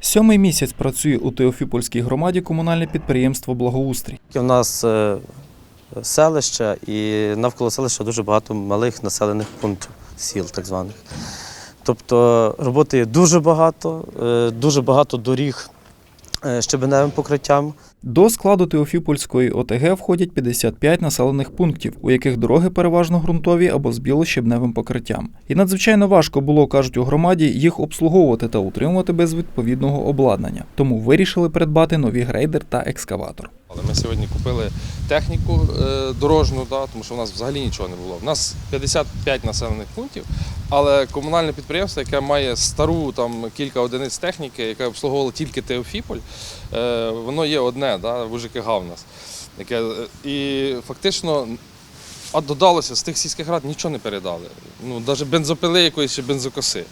Сьомий місяць працює у Теофіпольській громаді комунальне підприємство Благоустрій. У нас е, селище і навколо селища дуже багато малих населених пунктів, сіл так званих. Тобто роботи є дуже багато, е, дуже багато доріг е, щебеневим покриттям. До складу Теофіпольської ОТГ входять 55 населених пунктів, у яких дороги переважно ґрунтові або з білощебневим покриттям. І надзвичайно важко було, кажуть у громаді, їх обслуговувати та утримувати без відповідного обладнання. Тому вирішили придбати нові грейдер та екскаватор. Але ми сьогодні купили техніку е, дорожню, тому що в нас взагалі нічого не було. У нас 55 населених пунктів, але комунальне підприємство, яке має стару там кілька одиниць техніки, яке обслуговувало тільки Теофіполь, е, воно є одне да, в УЖКГ в нас. Яке, е, і фактично а додалося з тих сільських рад нічого не передали. Ну, навіть бензопили якоїсь чи бензокоси.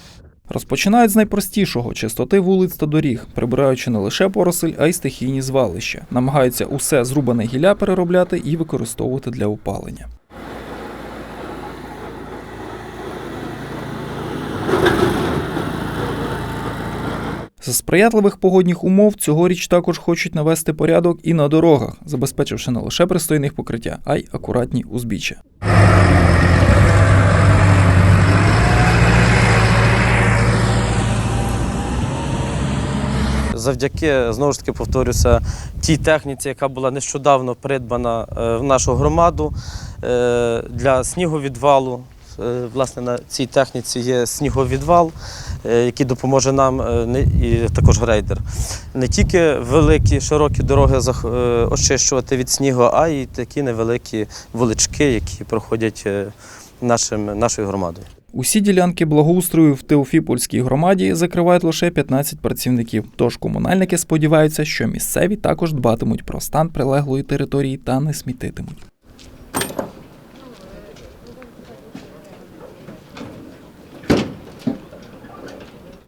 Розпочинають з найпростішого чистоти вулиць та доріг, прибираючи не лише поросель, а й стихійні звалища. Намагаються усе зрубане гілля переробляти і використовувати для опалення. За сприятливих погодних умов цьогоріч також хочуть навести порядок і на дорогах, забезпечивши не лише пристойних покриття, а й акуратні узбіччя. Завдяки, знову ж таки, повторюся, тій техніці, яка була нещодавно придбана е, в нашу громаду е, для сніговідвалу. Е, Власне, на цій техніці є сніговідвал, е, який допоможе нам, е, і також грейдер. Не тільки великі широкі дороги очищувати від снігу, а й такі невеликі вулички, які проходять нашим, нашою громадою. Усі ділянки благоустрою в Теофіпольській громаді закривають лише 15 працівників. Тож комунальники сподіваються, що місцеві також дбатимуть про стан прилеглої території та не смітитимуть.